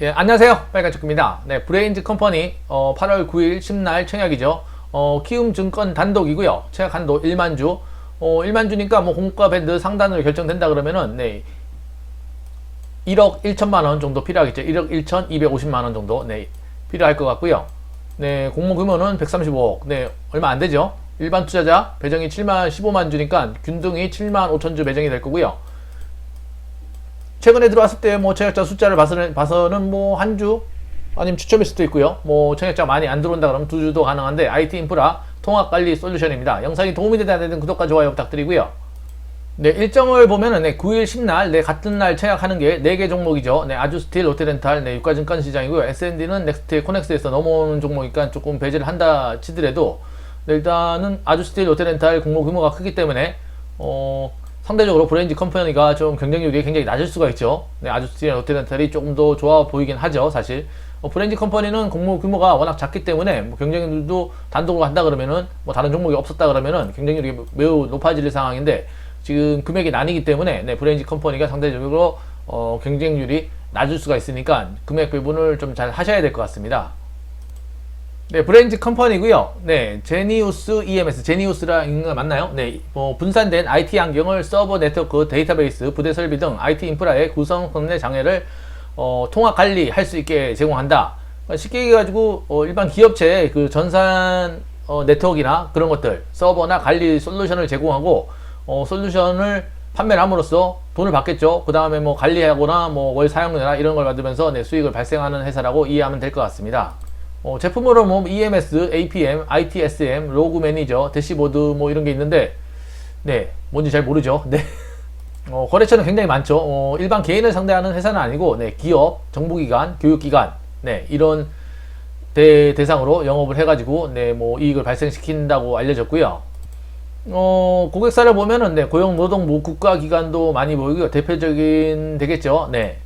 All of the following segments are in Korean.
예, 안녕하세요. 빨간초입니다. 네, 브레인즈 컴퍼니 어, 8월 9일 10날 청약이죠. 어, 키움 증권 단독이고요. 청약 한도 1만 주. 어, 1만 주니까 뭐 공가 밴드 상단으로 결정된다 그러면은 네. 1억 1천만 원 정도 필요하겠죠. 1억 1천 250만 원 정도 네, 필요할 것 같고요. 네, 공모 규모는 135억. 네, 얼마 안 되죠. 일반 투자자 배정이 7만 15만 주니까 균등히 7만 5천 주 배정이 될 거고요. 최근에 들어왔을 때 뭐 청약자 숫자를 봐서는, 봐서는 뭐 한 주 아니면 추첨일 수도 있고요. 뭐 청약자 많이 안 들어온다 그러면 두 주도 가능한데 IT 인프라 통합 관리 솔루션입니다. 영상이 도움이 되다 는 구독과 좋아요 부탁드리고요. 네, 일정을 보면은 네, 9일 10날 네, 같은 날 청약하는 게 4개 종목이죠. 네, 아주스틸, 롯데렌탈, 네, 유가증권 시장이고요. S&D는 넥스트 코넥스에서 넘어오는 종목이니까 조금 배제를 한다 치더라도 네, 일단은 아주스틸, 롯데렌탈 공모 규모가 크기 때문에 어, 상대적으로 브레인즈 컴퍼니가 좀 경쟁력이 굉장히 낮을 수가 있죠. 네, 아주스틸, 롯데렌탈이 조금 더 좋아 보이긴 하죠, 사실. 어, 브레인즈 컴퍼니는 공모 규모가 워낙 작기 때문에 뭐 경쟁률도 단독으로 한다 그러면은 뭐 다른 종목이 없었다 그러면은 경쟁률이 매우 높아질 상황인데 지금 금액이 나뉘기 때문에 네, 브레인즈 컴퍼니가 상대적으로 어, 경쟁률이 낮을 수가 있으니까 금액 배분을 좀 잘 하셔야 될 것 같습니다. 네, 브레인즈 컴퍼니고요. 네, 제니우스 EMS, 제니우스라 있는 거 맞나요? 네, 뭐 분산된 IT 환경을 서버 네트워크, 데이터베이스, 부대 설비 등 IT 인프라의 구성성 내 장애를 어, 통합 관리할 수 있게 제공한다. 그러니까 쉽게 얘기해가지고 어, 일반 기업체의 그 전산 어, 네트워크나 그런 것들, 서버나 관리 솔루션을 제공하고 어, 솔루션을 판매를 함으로써 돈을 받겠죠. 그 다음에 뭐 관리하거나 뭐 월 사용료나 이런 걸 받으면서 네, 수익을 발생하는 회사라고 이해하면 될 것 같습니다. 어, 제품으로 뭐 EMS, APM, ITSM, 로그 매니저, 대시보드 뭐 이런 게 있는데 네 뭔지 잘 모르죠. 네. 어, 거래처는 굉장히 많죠. 어, 일반 개인을 상대하는 회사는 아니고 네, 기업, 정부기관, 교육기관 네, 이런 대, 대상으로 영업을 해가지고 네, 뭐 이익을 발생시킨다고 알려졌고요. 어, 고객사를 보면은 네, 고용노동부 국가기관도 많이 보이고요. 대표적인 되겠죠. 네.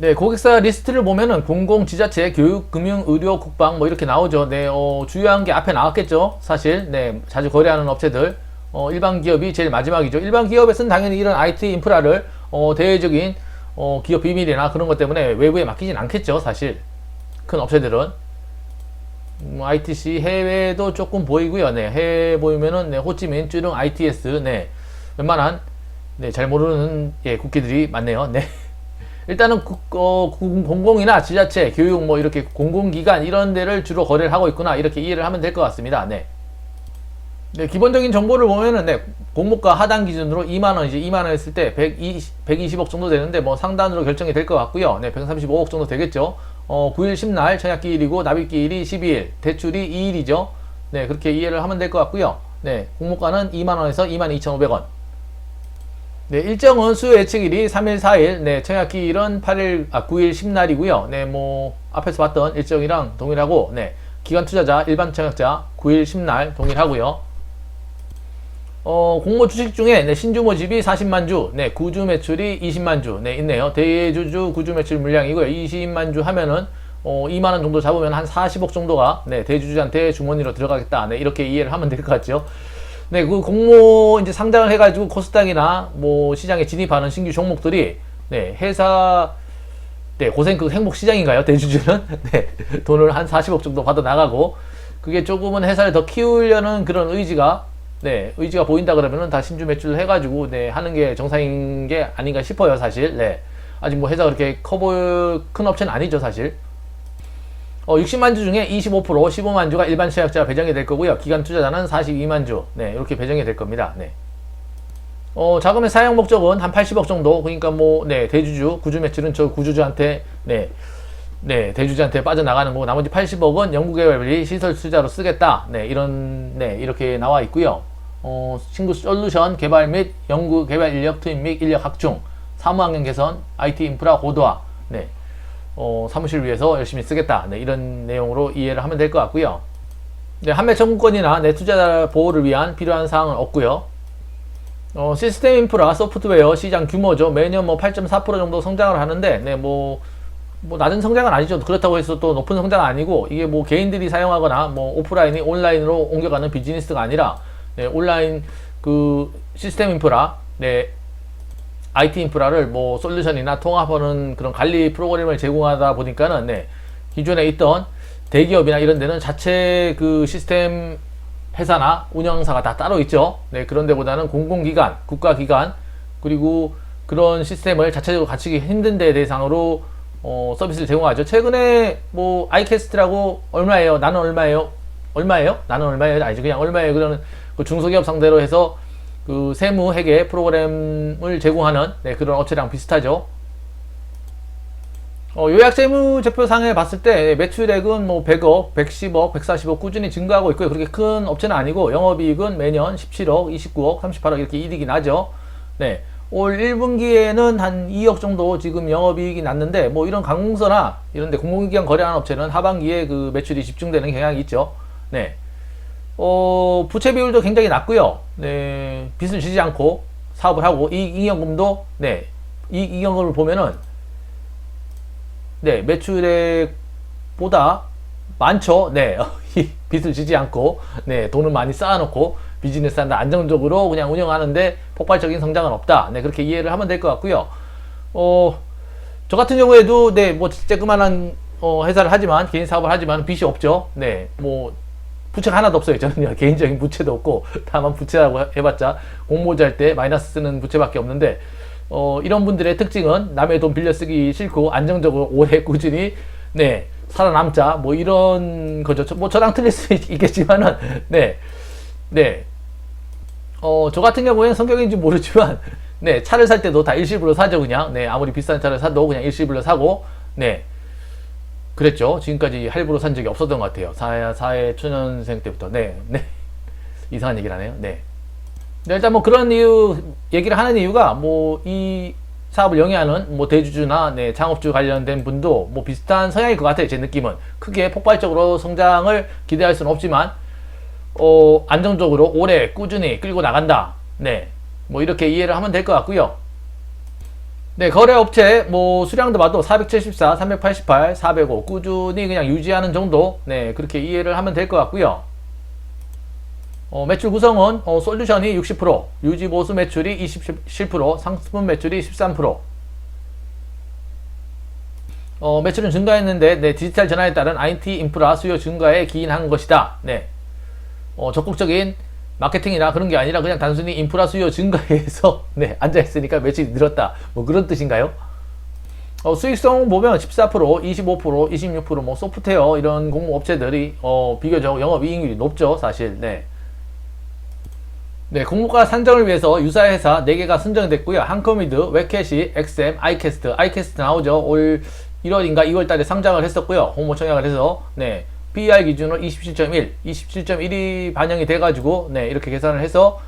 네, 고객사 리스트를 보면은 공공, 지자체, 교육, 금융, 의료, 국방 뭐 이렇게 나오죠. 네, 어, 주요한 게 앞에 나왔겠죠. 사실, 네, 자주 거래하는 업체들, 어, 일반 기업이 제일 마지막이죠. 일반 기업에서는 당연히 이런 IT 인프라를 어, 대외적인 어, 기업 비밀이나 그런 것 때문에 외부에 맡기진 않겠죠. 사실 큰 업체들은. 음, ITC 해외도 조금 보이고요. 네, 해외 보이면은 네, 호치민, 쭈릉, ITS, 네, 웬만한 네, 잘 모르는 예, 국기들이 많네요. 네. 일단은 국, 어, 공- 공공이나 지자체, 교육 뭐 이렇게 공공기관 이런 데를 주로 거래를 하고 있구나 이렇게 이해를 하면 될 것 같습니다. 네. 네, 기본적인 정보를 보면은 네, 공모가 하단 기준으로 2만 원이지 2만 원 했을 때 120, 120억 정도 되는데 뭐 상단으로 결정이 될 것 같고요. 네, 135억 정도 되겠죠. 어, 9일 10날 청약 기일이고 납입 기일이 12일, 대출이 2일이죠. 네, 그렇게 이해를 하면 될 것 같고요. 네, 공모가는 2만 원에서 2만 2,500원. 네, 일정은 수요 예측일이 3일, 4일, 네, 청약 기일은 8일, 아, 9일, 10날이고요. 네, 뭐, 앞에서 봤던 일정이랑 동일하고, 네, 기관 투자자, 일반 청약자 9일, 10날 동일하고요. 어, 공모 주식 중에 네, 신주 모집이 40만 주, 네, 구주 매출이 20만 주, 네, 있네요. 대주주 구주 매출 물량이고요. 20만 주 하면은 어, 2만 원 정도 잡으면 한 40억 정도가 네, 대주주한테 주머니로 들어가겠다. 네, 이렇게 이해를 하면 될 것 같죠. 네, 그 공모 이제 상장을 해가지고 코스닥이나 뭐 시장에 진입하는 신규 종목들이 네, 회사 네, 고생 그 행복 시장인가요? 대주주는 네, 돈을 한 40억 정도 받아 나가고 그게 조금은 회사를 더 키우려는 그런 의지가 네, 의지가 보인다 그러면은 다 신주 매출을 해가지고 네, 하는 게 정상인 게 아닌가 싶어요, 사실. 네, 아직 뭐 회사가 그렇게 커 보일 큰 업체는 아니죠, 사실. 어, 60만 주 중에 25% 15만 주가 일반 청약자가 배정이 될 거고요. 기간 투자자는 42만 주. 네, 이렇게 배정이 될 겁니다. 네. 어, 자금의 사용 목적은 한 80억 정도. 그러니까 뭐, 네, 대주주, 구주 매출은 저 구주주한테, 네, 네, 대주주한테 빠져나가는 거고, 나머지 80억은 연구개발비 시설 투자로 쓰겠다. 네, 이런, 네, 이렇게 나와 있고요. 어, 신구 솔루션 개발 및 연구 개발 인력 투입 및 인력 확충, 사무환경 개선, IT 인프라 고도화, 네, 어, 사무실 위해서 열심히 쓰겠다. 네, 이런 내용으로 이해를 하면 될 것 같고요. 네, 한매 청구권이나 내 투자자 보호를 위한 필요한 사항은 없고요. 어, 시스템 인프라 소프트웨어 시장 규모죠. 매년 뭐 8.4% 정도 성장을 하는데, 네, 뭐, 뭐 낮은 성장은 아니죠. 그렇다고 해서 또 높은 성장은 아니고, 이게 뭐 개인들이 사용하거나 뭐 오프라인이 온라인으로 옮겨가는 비즈니스가 아니라, 네, 온라인 그 시스템 인프라, 네, IT 인프라를 뭐 솔루션이나 통합하는 그런 관리 프로그램을 제공하다 보니까는 네, 기존에 있던 대기업이나 이런 데는 자체 그 시스템 회사나 운영사가 다 따로 있죠. 네, 그런 데보다는 공공기관, 국가기관, 그리고 그런 시스템을 자체적으로 갖추기 힘든 데 대상으로 어, 서비스를 제공하죠. 최근에 뭐 아이캐스트라고 얼마예요? 나는 얼마예요? 얼마예요? 나는 얼마예요? 아니죠. 그냥 얼마예요? 그러는 그 중소기업 상대로 해서 그 세무 회계 프로그램을 제공하는 네, 그런 업체랑 비슷하죠. 어, 요약 재무제표상에 봤을 때 매출액은 뭐 100억, 110억, 140억 꾸준히 증가하고 있고요. 그렇게 큰 업체는 아니고 영업이익은 매년 17억, 29억, 38억 이렇게 이득이 나죠. 네. 올 1분기에는 한 2억 정도 지금 영업이익이 났는데 뭐 이런 강공서나 이런 데 공공기관 거래하는 업체는 하반기에 그 매출이 집중되는 경향이 있죠. 네. 어, 부채 비율도 굉장히 낮고요. 네. 빚을 지지 않고 사업을 하고 이 잉여금도 네. 이 잉여금을 보면은 네, 매출액보다 많죠. 네, 이 빚을 지지 않고, 네, 돈을 많이 쌓아놓고 비즈니스 한다 안정적으로 그냥 운영하는데 폭발적인 성장은 없다. 네, 그렇게 이해를 하면 될 것 같고요. 어, 저 같은 경우에도 네, 뭐 쬐끄만한 어, 회사를 하지만 개인 사업을 하지만 빚이 없죠. 네, 뭐 부채가 하나도 없어요. 저는요 개인적인 부채도 없고 다만 부채라고 해봤자 공모자 할때 마이너스 쓰는 부채밖에 없는데 어, 이런 분들의 특징은 남의 돈 빌려 쓰기 싫고 안정적으로 오래 꾸준히 네 살아남자 뭐 이런 거죠. 저- 뭐 저랑 틀릴 수 있- 있겠지만은 네 네. 어, 저 같은 경우에는 성격인지 모르지만, 네, 차를 살 때도 다 일시불로 사죠, 그냥. 네, 아무리 비싼 차를 사도 그냥 일시불로 사고, 네. 그랬죠. 지금까지 할부로 산 적이 없었던 것 같아요. 사회, 사회 초년생 때부터. 네, 네. 이상한 얘기를 하네요. 네. 네, 일단 뭐 그런 이유, 얘기를 하는 이유가 뭐 이 사업을 영위하는 뭐 대주주나 네, 창업주 관련된 분도 뭐 비슷한 성향일 것 같아요. 제 느낌은. 크게 폭발적으로 성장을 기대할 수는 없지만, 어, 안정적으로 오래 꾸준히 끌고 나간다. 네. 뭐 이렇게 이해를 하면 될 것 같고요. 네, 거래업체 뭐 수량도 봐도 474, 388, 405 꾸준히 그냥 유지하는 정도. 네, 그렇게 이해를 하면 될 것 같고요. 어, 매출 구성은 어, 솔루션이 60%, 유지 보수 매출이 27%, 상품 매출이 13%. 어, 매출은 증가했는데 네, 디지털 전환에 따른 IT 인프라 수요 증가에 기인한 것이다. 네. 어, 적극적인 마케팅이나 그런 게 아니라 그냥 단순히 인프라 수요 증가에서 네, 앉아 있으니까 매출이 늘었다. 뭐 그런 뜻인가요? 어, 수익성 보면 14%, 25%, 26%뭐 소프트웨어 이런 공모업체들이 어, 비교적 영업이익률이 높죠, 사실. 네. 네, 공모가 산정을 위해서 유사회사 4개가 선정됐고요. 한커미드, 웹캐시, 엑셈, 아이캐스트, 아이캐스트 나오죠. 올 1월인가 2월 달에 상장을 했었고요. 홍보 청약을 해서 네. PER 기준으로 27.1, 27.1이 반영이 돼가지고 네 이렇게 계산을 해서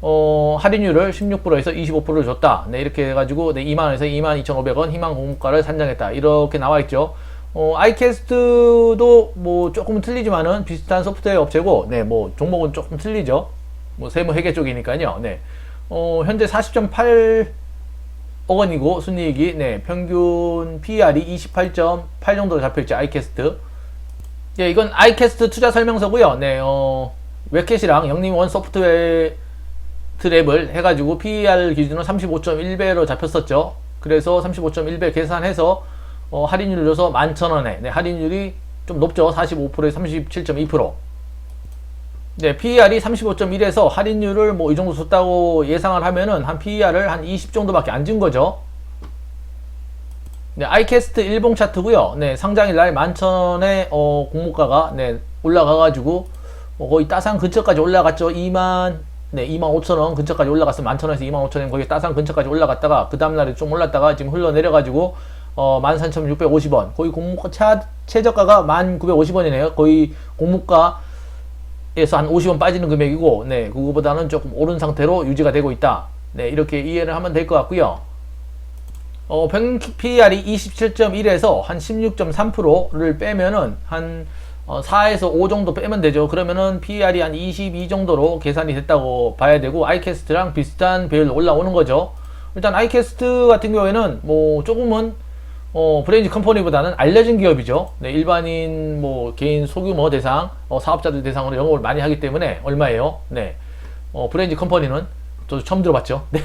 어, 할인율을 16%에서 25%를 줬다. 네 이렇게 해가지고 네 2만 원에서 2만 2,500원 희망 공모가를 산정했다. 이렇게 나와 있죠. 어, 아이캐스트도 뭐 조금 틀리지만은 비슷한 소프트웨어 업체고 네 뭐 종목은 조금 틀리죠. 뭐 세무 회계 쪽이니까요. 네. 어, 현재 40.8 억 원이고 순이익이 네 평균 PER이 28.8 정도로 잡혀있죠. 아이캐스트. 예, 이건 아이캐스트 투자 설명서고요. 네, 어, 웹캐시랑 영림원 소프트웨어 트랩을 해가지고 PER 기준으로 35.1배로 잡혔었죠. 그래서 35.1배 계산해서 어, 할인율을 줘서 11,000원에 네, 할인율이 좀 높죠. 45%에 37.2%. 네, PER이 35.1에서 할인율을 뭐 이 정도 줬다고 예상을 하면은 한 PER을 한 20 정도밖에 안 준 거죠. 네, 아이캐스트 일봉 차트고요. 네, 상장일 날 11,000원에 어, 공모가가 네, 올라가가지고 어, 거의 따상 근처까지 올라갔죠. 2만 네, 2만 5천 원 근처까지 올라갔어. 11,000원에서 2만 5천 원 거기 따상 근처까지 올라갔다가 그 다음 날에 좀 올랐다가 지금 흘러내려가지고 어, 13,650원. 거의 공모가 차, 최저가가 1,950원이네요. 거의 공모가 에서 한 50원 빠지는 금액이고, 네, 그거보다는 조금 오른 상태로 유지가 되고 있다. 네, 이렇게 이해를 하면 될 것 같고요. 어, 평균 PER이 27.1에서 한 16.3%를 빼면은 한 어, 4에서 5 정도 빼면 되죠. 그러면은 PER이 한 22 정도로 계산이 됐다고 봐야 되고 아이캐스트랑 비슷한 배율로 올라오는 거죠. 일단 아이캐스트 같은 경우에는 뭐 조금은 어, 브레인즈 컴퍼니보다는 알려진 기업이죠. 네, 일반인 뭐 개인 소규모 대상 어, 사업자들 대상으로 영업을 많이 하기 때문에 얼마예요? 네, 어, 브레인즈 컴퍼니는 저도 처음 들어봤죠. 네.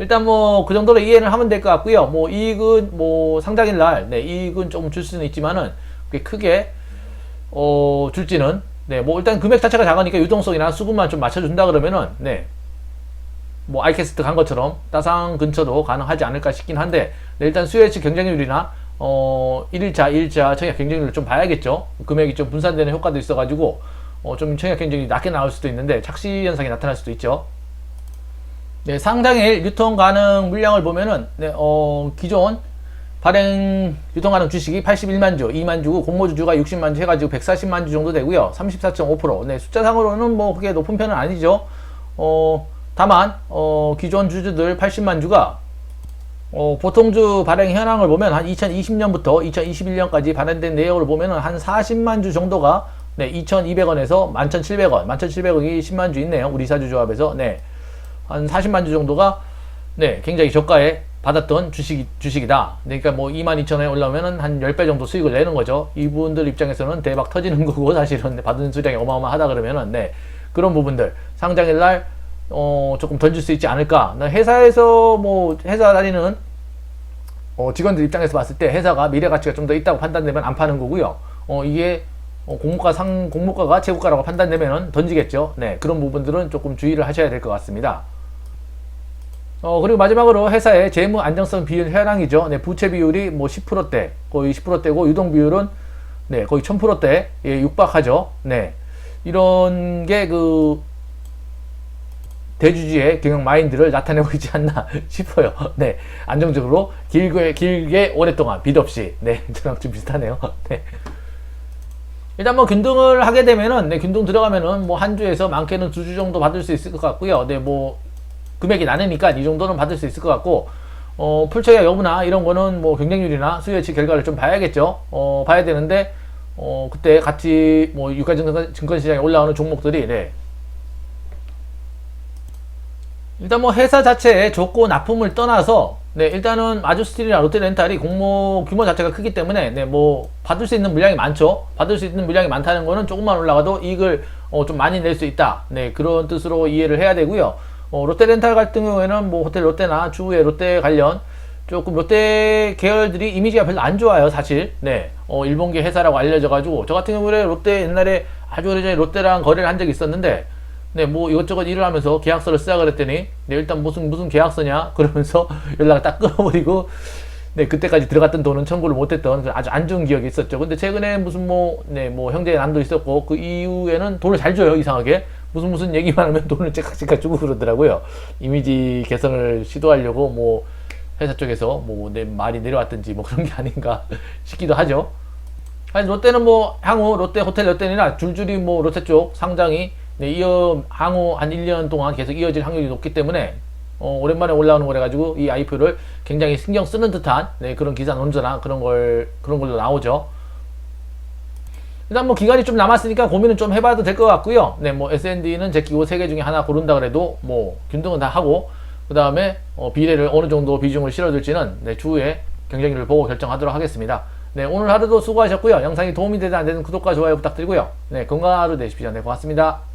일단 뭐 그 정도로 이해를 하면 될 것 같고요. 뭐 이익은 뭐 상장일 날 네, 이익은 조금 줄 수는 있지만은 그게 크게 어 줄지는 네, 뭐 일단 금액 자체가 작으니까 유동성이나 수급만 좀 맞춰준다 그러면은 네. 뭐 아이캐스트 간 것처럼 따상 근처도 가능하지 않을까 싶긴 한데 네, 일단 수요예측 경쟁률이나 어 1일차, 2일차 청약 경쟁률을 좀 봐야겠죠. 금액이 좀 분산되는 효과도 있어가지고 어, 좀 청약 경쟁이 낮게 나올 수도 있는데 착시 현상이 나타날 수도 있죠. 네, 상장일 유통 가능 물량을 보면은 네, 어, 기존 발행 유통 가능 주식이 81만 주, 2만 주고 공모주 주가 60만 주 해가지고 140만 주 정도 되고요. 34.5%. 네, 숫자상으로는 뭐 그게 높은 편은 아니죠. 어, 다만 어, 기존 주주들 80만 주가 어, 보통주 발행 현황을 보면 한 2020년부터 2021년까지 발행된 내역을 보면은 한 40만 주 정도가 네, 2,200원에서 11,700원, 11,700원이 10만 주 있네요. 우리 사주 조합에서. 네. 한 40만 주 정도가 네, 굉장히 저가에 받았던 주식, 주식이다. 그러니까 뭐 22,000원에 올라오면은 한 10배 정도 수익을 내는 거죠. 이분들 입장에서는 대박 터지는 거고 사실은 받은 수량이 어마어마하다 그러면은 네. 그런 부분들 상장일 날 어, 조금 던질 수 있지 않을까. 나 회사에서 뭐 회사 다니는 어, 직원들 입장에서 봤을 때 회사가 미래 가치가 좀 더 있다고 판단되면 안 파는 거고요. 어, 이게 어, 공모가 상 공모가가 최고가라고 판단되면은 던지겠죠. 네, 그런 부분들은 조금 주의를 하셔야 될 것 같습니다. 어, 그리고 마지막으로 회사의 재무 안정성 비율 현황이죠. 네, 부채 비율이 뭐 10%대, 거의 10%대고 유동 비율은 네, 거의 1000%대 예, 육박하죠. 네. 이런 게 그 대주주의 경영 마인드를 나타내고 있지 않나 싶어요. 네. 안정적으로 길게 길게 오랫동안 빚 없이 네, 저랑 좀 비슷하네요. 네. 일단 뭐 균등을 하게 되면은 네, 균등 들어가면은 뭐 한 주에서 많게는 두 주 정도 받을 수 있을 것 같고요. 네, 뭐 금액이 나누니까 이 정도는 받을 수 있을 것 같고 어, 풀처야 여부나 이런 거는 뭐 경쟁률이나 수요 예측 결과를 좀 봐야겠죠. 어, 봐야 되는데 어, 그때 같이 뭐 유가 증권 증권 시장에 올라오는 종목들이 네. 일단 뭐 회사 자체의 좋고 나쁨을 떠나서 네 일단은 마주스틸이나 롯데렌탈이 공모 규모 자체가 크기 때문에 네 뭐 받을 수 있는 물량이 많죠 받을 수 있는 물량이 많다는 거는 조금만 올라가도 이익을 어, 좀 많이 낼 수 있다 네 그런 뜻으로 이해를 해야 되고요 어, 롯데렌탈 같은 경우에는 뭐 호텔 롯데나 추후에 롯데 관련 조금 롯데 계열들이 이미지가 별로 안 좋아요 사실. 네. 어, 일본계 회사라고 알려져 가지고. 저 같은 경우에 롯데 옛날에 아주 오래전에 롯데랑 거래를 한 적이 있었는데 네, 뭐 이것저것 일을 하면서 계약서를 쓰자 그랬더니 네, 일단 무슨 무슨 계약서냐? 그러면서 연락을 딱 끊어버리고 네, 그때까지 들어갔던 돈은 청구를 못했던 아주 안 좋은 기억이 있었죠. 근데 최근에 무슨 뭐, 네, 뭐 형제의 난도 있었고 그 이후에는 돈을 잘 줘요 이상하게 무슨 무슨 얘기만 하면 돈을 째깍째깍 주고 그러더라고요. 이미지 개선을 시도하려고 뭐 회사 쪽에서 뭐 내 말이 내려왔든지 뭐 그런 게 아닌가 싶기도 하죠. 아니 롯데는 뭐 향후 롯데 호텔 롯데나 줄줄이 뭐 롯데 쪽 상장이 네, 이어 향후 한 1년 동안 계속 이어질 확률이 높기 때문에 어, 오랜만에 올라오는 거래 가지고 이 IPO를 굉장히 신경 쓰는 듯한 네, 그런 기사 논조나 그런 걸 그런 걸로 나오죠. 일단 뭐 기간이 좀 남았으니까 고민은 좀 해봐도 될 것 같고요. 네, 뭐 S&D는 제끼고 세개 중에 하나 고른다 그래도 뭐 균등은 다 하고 그 다음에 어, 비례를 어느 정도 비중을 실어줄지는 네, 추후에 경쟁률을 보고 결정하도록 하겠습니다. 네, 오늘 하루도 수고하셨고요. 영상이 도움이 되지 안 되는 구독과 좋아요 부탁드리고요. 네, 건강한 하루 되십시오. 네, 고맙습니다.